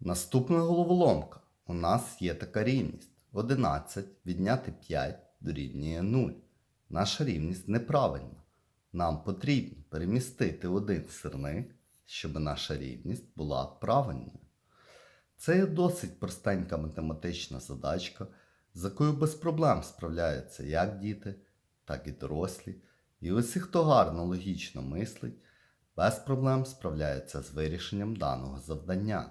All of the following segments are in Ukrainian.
Наступна головоломка. У нас є така рівність. 11 відняти 5 дорівнює 0. Наша рівність неправильна. Нам потрібно перемістити один сирник, щоб наша рівність була правильною. Це є досить простенька математична задачка, з якою без проблем справляються як діти, так і дорослі. І усі, хто гарно логічно мислить, без проблем справляються з вирішенням даного завдання.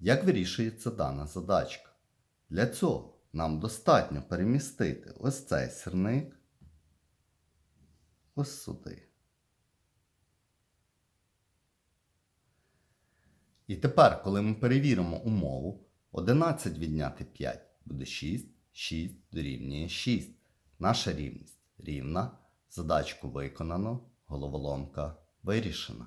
Як вирішується дана задачка? Для цього нам достатньо перемістити ось цей сирник ось сюди. І тепер, коли ми перевіримо умову, 11 відняти 5 буде 6, 6 дорівнює 6. Наша рівність рівна. Задачку виконано, головоломка вирішена.